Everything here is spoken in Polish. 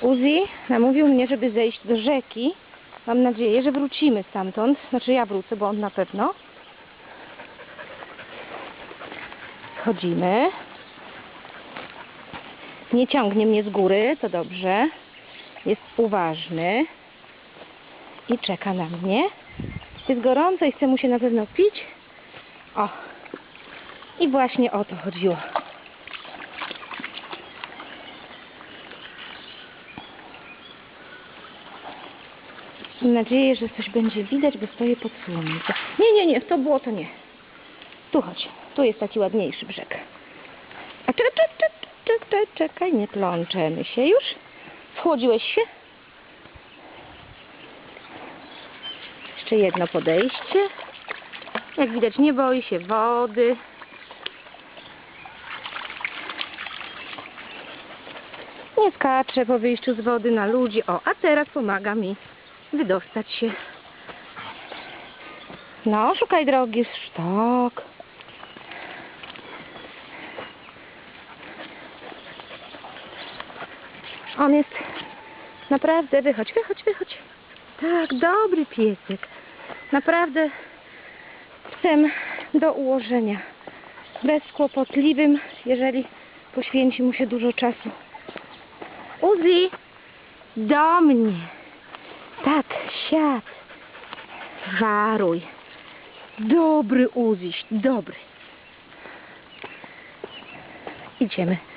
Uzi namówił mnie, żeby zejść do rzeki. Mam nadzieję, że wrócimy stamtąd. Znaczy ja wrócę, bo on na pewno. Schodzimy. Nie ciągnie mnie z góry, to dobrze. Jest uważny. I czeka na mnie. Jest gorąco i chce mu się na pewno pić. O. I właśnie o to chodziło. Mam nadzieję, że coś będzie widać, bo stoję pod słońcem. Nie, nie, nie, to było to nie. Tu chodź. Tu jest taki ładniejszy brzeg. A czekaj, czekaj, czekaj, czekaj, nie plączemy się już. Wchłodziłeś się? Jeszcze jedno podejście. Jak widać, nie boi się wody. Nie skacze po wyjściu z wody na ludzi. O, a teraz pomaga mi wydostać się. No, szukaj drogi, sztok. On jest naprawdę, wychodź, wychodź, wychodź. Tak, dobry piesek. Naprawdę psem do ułożenia. Bezkłopotliwym, jeżeli poświęci mu się dużo czasu. Uzi, do mnie. Tak, siad. Waruj. Dobry Uziś, dobry. Idziemy.